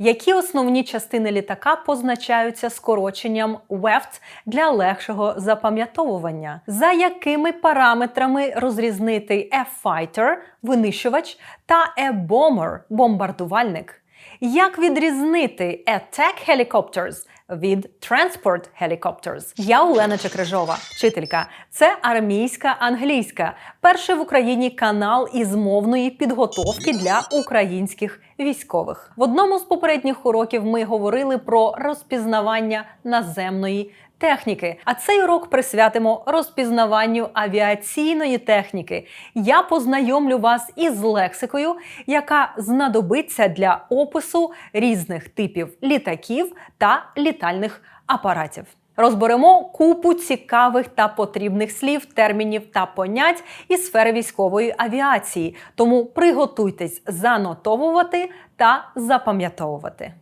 Які основні частини літака позначаються скороченням WEFT для легшого запам'ятовування? За якими параметрами розрізнити F-Fighter – винищувач та A-Bomber – бомбардувальник? Як відрізнити Attack Helicopters від Transport Helicopters? Я Олена Чекрижова, вчителька. Це армійська англійська, перший в Україні канал із мовної підготовки для українських військових. В одному з попередніх уроків ми говорили про розпізнавання наземної техніки. А цей урок присвятимо розпізнаванню авіаційної техніки. Я познайомлю вас із лексикою, яка знадобиться для опису різних типів літаків та літальних апаратів. Розберемо купу цікавих та потрібних слів, термінів та понять із сфери військової авіації. Тому приготуйтесь занотовувати та запам'ятовувати.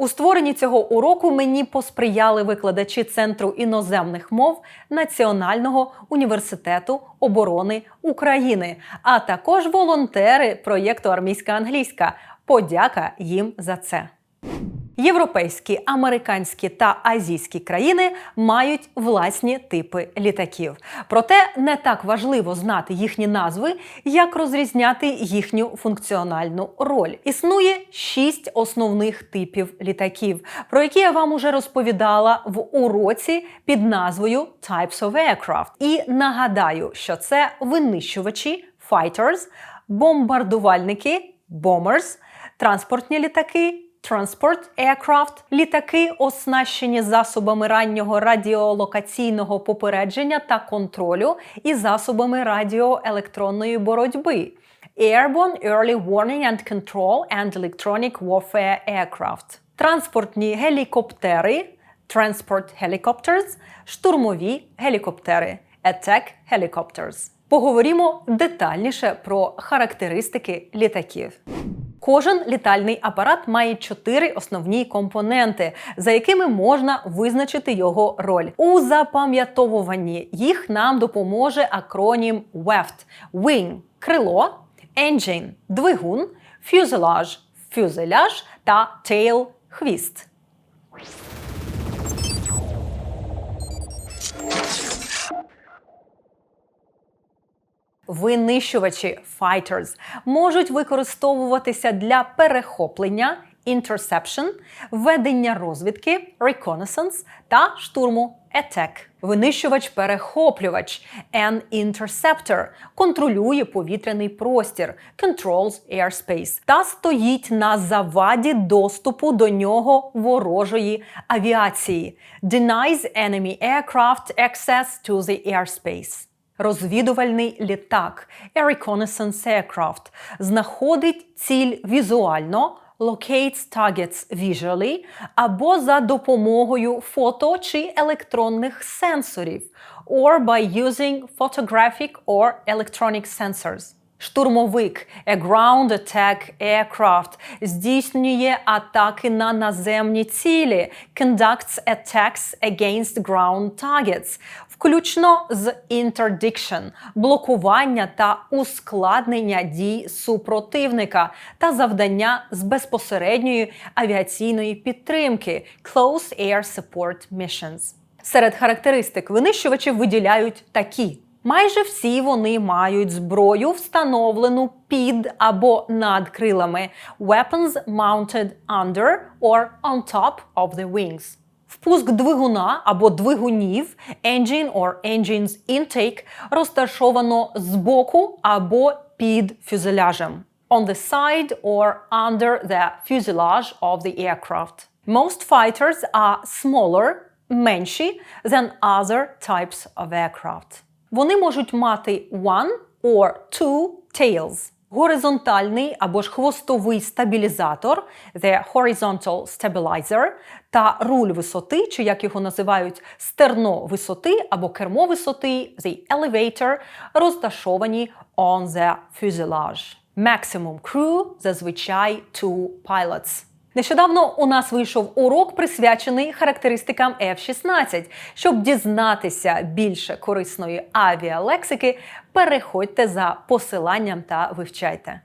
У створенні цього уроку мені посприяли викладачі Центру іноземних мов Національного університету оборони України, а також волонтери проєкту Армійська англійська. Подяка їм за це. Європейські, американські та азійські країни мають власні типи літаків. Проте не так важливо знати їхні назви, як розрізняти їхню функціональну роль. Існує шість основних типів літаків, про які я вам уже розповідала в уроці під назвою Types of Aircraft. І нагадаю, що це винищувачі fighters, бомбардувальники bombers, транспортні літаки. Transport Aircraft – літаки, оснащені засобами раннього радіолокаційного попередження та контролю і засобами радіоелектронної боротьби. Airborne Early Warning and Control and Electronic Warfare Aircraft. Транспортні гелікоптери Transport Helicopters, штурмові гелікоптери Attack Helicopters. Поговоримо детальніше про характеристики літаків. Кожен літальний апарат має чотири основні компоненти, за якими можна визначити його роль. У запам'ятовуванні їх нам допоможе акронім WEFT – Wing – крило, Engine – двигун, Fuselage – фюзеляж та Tail – хвіст. Винищувачі fighters можуть використовуватися для перехоплення interception, ведення розвідки reconnaissance та штурму attack. Винищувач-перехоплювач an interceptor контролює повітряний простір controls airspace та стоїть на заваді доступу до нього ворожої авіації denies enemy aircraft access to the airspace. Розвідувальний літак A Reconnaissance Aircraft знаходить ціль візуально locates targets visually або за допомогою фото чи електронних сенсорів or by using photographic or electronic sensors. Штурмовик A Ground Attack Aircraft здійснює атаки на наземні цілі conducts attacks against ground targets, включно з interdiction, блокування та ускладнення дій супротивника та завдання з безпосередньої авіаційної підтримки Close Air Support Missions. Серед характеристик винищувачів виділяють такі. Майже всі вони мають зброю, встановлену під або над крилами weapons mounted under or on top of the wings. Впуск двигуна або двигунів engine or engines intake розташовано збоку або під фюзеляжем on the side or under the fuselage of the aircraft. Most fighters are smaller, менші than other types of aircraft. Вони можуть мати one or two tails. Горизонтальний або ж хвостовий стабілізатор the horizontal stabilizer та руль висоти, чи як його називають стерно висоти або кермо висоти the elevator, розташовані on the fuselage. Maximum crew зазвичай two pilots. Нещодавно у нас вийшов урок, присвячений характеристикам F-16. Щоб дізнатися більше корисної авіалексики, переходьте за посиланням та вивчайте.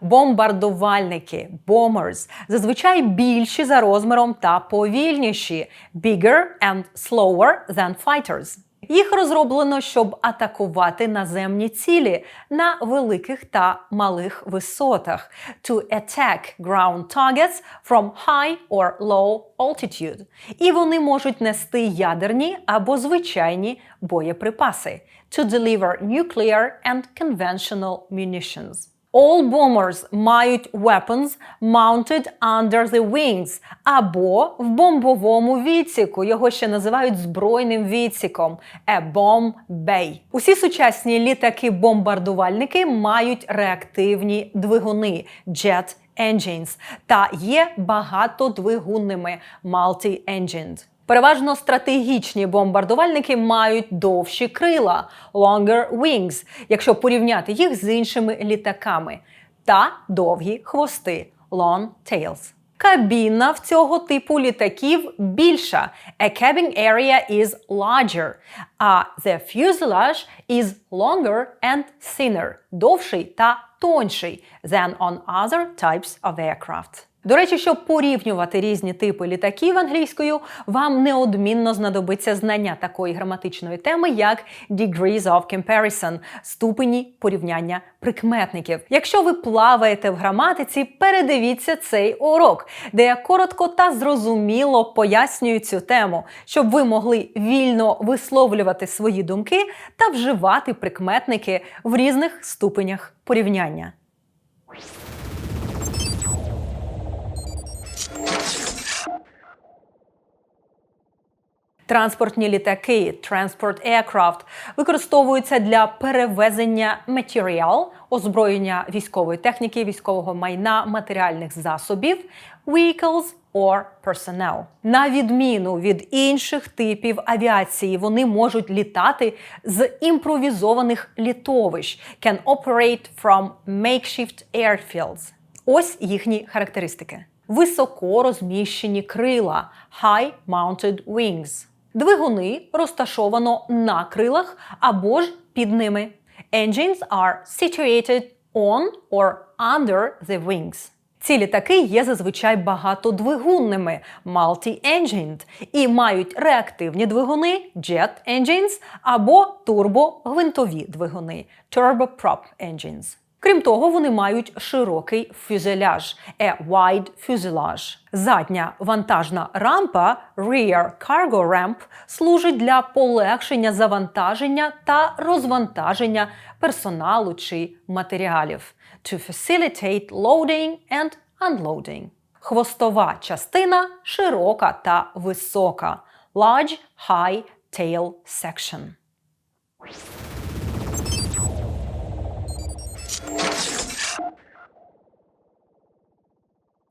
Бомбардувальники bombers зазвичай більші за розміром та повільніші bigger and slower than fighters. Їх розроблено, щоб атакувати наземні цілі на великих та малих висотах to attack ground targets from high or low altitude. І вони можуть нести ядерні або звичайні боєприпаси to deliver nuclear and conventional munitions. All bombers мають weapons mounted under the wings або в бомбовому відсіку. Його ще називають збройним відсіком a bomb bay. Усі сучасні літаки-бомбардувальники мають реактивні двигуни jet engines та є багатодвигунними multi-engined. Переважно стратегічні бомбардувальники мають довші крила longer wings, якщо порівняти їх з іншими літаками, та довгі хвости long tails. Кабіна в цього типу літаків більша. A cabin area is larger, а the fuselage is longer and thinner, довший та тонший than on other types of aircraft. До речі, щоб порівнювати різні типи літаків англійською, вам неодмінно знадобиться знання такої граматичної теми, як degrees of comparison – ступені порівняння прикметників. Якщо ви плаваєте в граматиці, передивіться цей урок, де я коротко та зрозуміло пояснюю цю тему, щоб ви могли вільно висловлювати свої думки та вживати прикметники в різних ступенях порівняння. Транспортні літаки Transport Aircraft використовуються для перевезення матеріал, озброєння військової техніки, військового майна, матеріальних засобів, vehicles or personnel. На відміну від інших типів авіації, вони можуть літати з імпровізованих літовищ, can operate from makeshift airfields. Ось їхні характеристики. Високо розміщені крила high mounted wings. Двигуни розташовано на крилах або ж під ними. Engines are situated on or under the wings. Ці літаки є зазвичай багатодвигунними multi-engined і мають реактивні двигуни jet engines або турбогвинтові двигуни turboprop engines. Крім того, вони мають широкий фюзеляж a wide fuselage. Задня вантажна рампа rear cargo ramp служить для полегшення завантаження та розвантаження персоналу чи матеріалів to facilitate loading and unloading. Хвостова частина широка та висока large high tail section.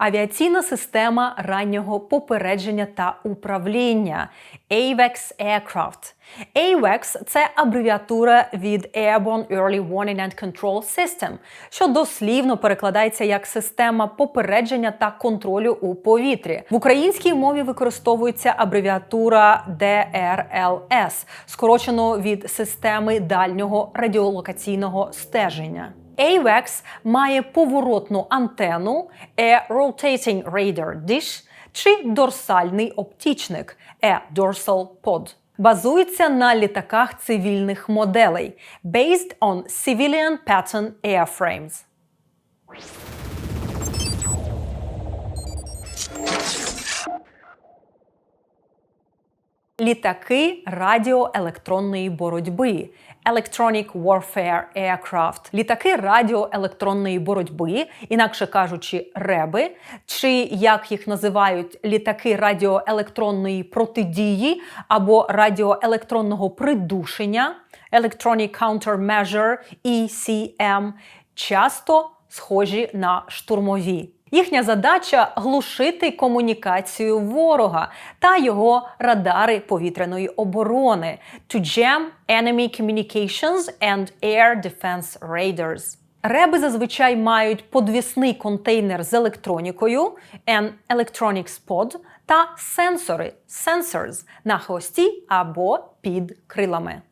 Авіаційна система раннього попередження та управління AWACS Aircraft. AWACS – це абревіатура від Airborne Early Warning and Control System, що дослівно перекладається як система попередження та контролю у повітрі. В українській мові використовується абревіатура DRLS, скорочено від системи дальнього радіолокаційного стеження. AWACS має поворотну антенну A Rotating Radar Dish чи дорсальний оптічник A Dorsal Pod. Базується на літаках цивільних моделей based on civilian pattern airframes. Літаки радіоелектронної боротьби Electronic Warfare Aircraft. Літаки радіоелектронної боротьби, інакше кажучи, реби, чи як їх називають літаки радіоелектронної протидії або радіоелектронного придушення Electronic Countermeasure ECM, часто схожі на штурмові. Їхня задача глушити комунікацію ворога та його радари повітряної оборони to jam enemy communications and air defense radars. Реби зазвичай мають подвісний контейнер з електронікою an electronics pod та сенсори sensors на хвості або під крилами.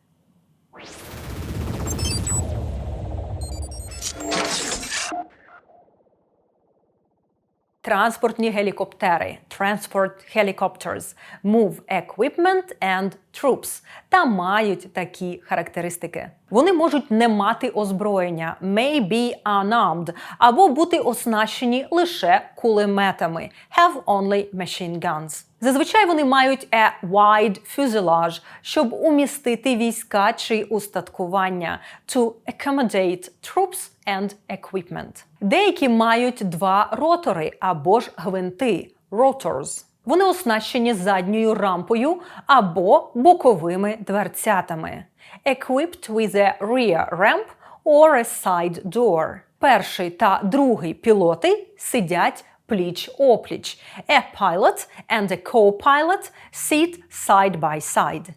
Транспортні гелікоптери Transport Helicopters, Move Equipment and Troops та мають такі характеристики. Вони можуть не мати озброєння, may be unarmed, або бути оснащені лише кулеметами, have only machine guns. Зазвичай вони мають a wide fuselage, щоб умістити війська чи устаткування to accommodate troops and equipment. Деякі мають два ротори або ж гвинти rotors. Вони оснащені задньою рампою або боковими дверцятами. Equipped with a rear ramp or a side door. Перший та другий пілоти сидять пліч-опліч. A pilot and a co-pilot sit side by side.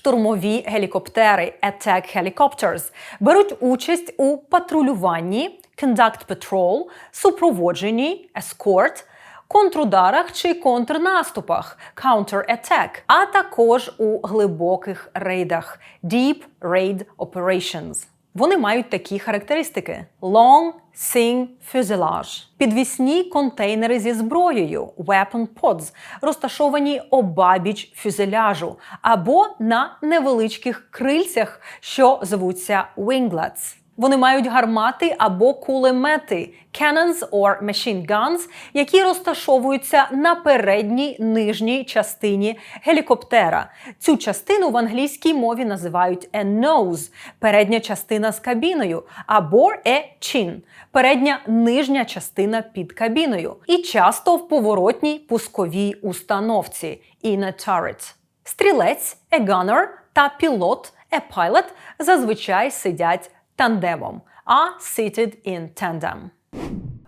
Штурмові гелікоптери Attack Helicopters беруть участь у патрулюванні, conduct patrol, супроводженні, escort, контрударах чи контрнаступах, counter-attack, а також у глибоких рейдах, deep raid operations. Вони мають такі характеристики: long sing fuselage, підвісні контейнери зі зброєю, weapon pods, розташовані обабіч фюзеляжу або на невеличких крильцях, що звуться winglets. Вони мають гармати або кулемети cannons or machine guns, які розташовуються на передній нижній частині гелікоптера. Цю частину в англійській мові називають a nose – передня частина з кабіною, або a chin – передня нижня частина під кабіною, і часто в поворотній пусковій установці in a turret. Стрілець, a gunner та пілот, a pilot зазвичай сидять тандемом, а seated in tandem.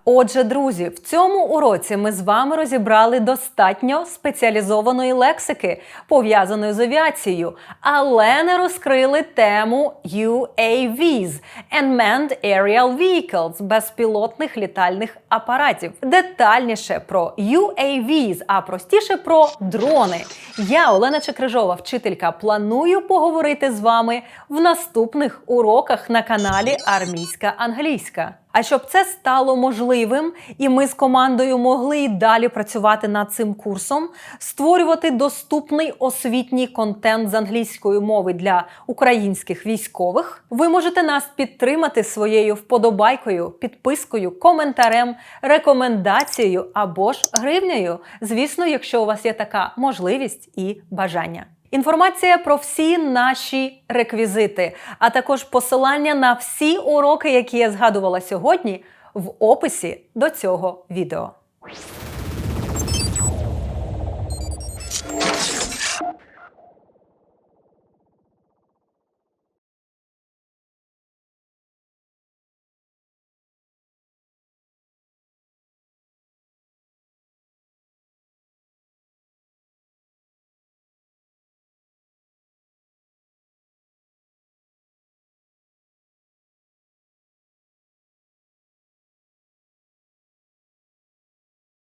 Отже, друзі, в цьому уроці ми з вами розібрали достатньо спеціалізованої лексики, пов'язаної з авіацією, але не розкрили тему UAVs – Unmanned Aerial Vehicles – безпілотних літальних апаратів. Детальніше про UAVs, а простіше про дрони. Я, Олена Чекрижова, вчителька, планую поговорити з вами в наступних уроках на каналі Армійська Англійська. А щоб це стало можливим, і ми з командою могли й далі працювати над цим курсом, створювати доступний освітній контент з англійської мови для українських військових, ви можете нас підтримати своєю вподобайкою, підпискою, коментарем, рекомендацією або ж гривнею. Звісно, якщо у вас є така можливість і бажання. Інформація про всі наші реквізити, а також посилання на всі уроки, які я згадувала сьогодні, в описі до цього відео.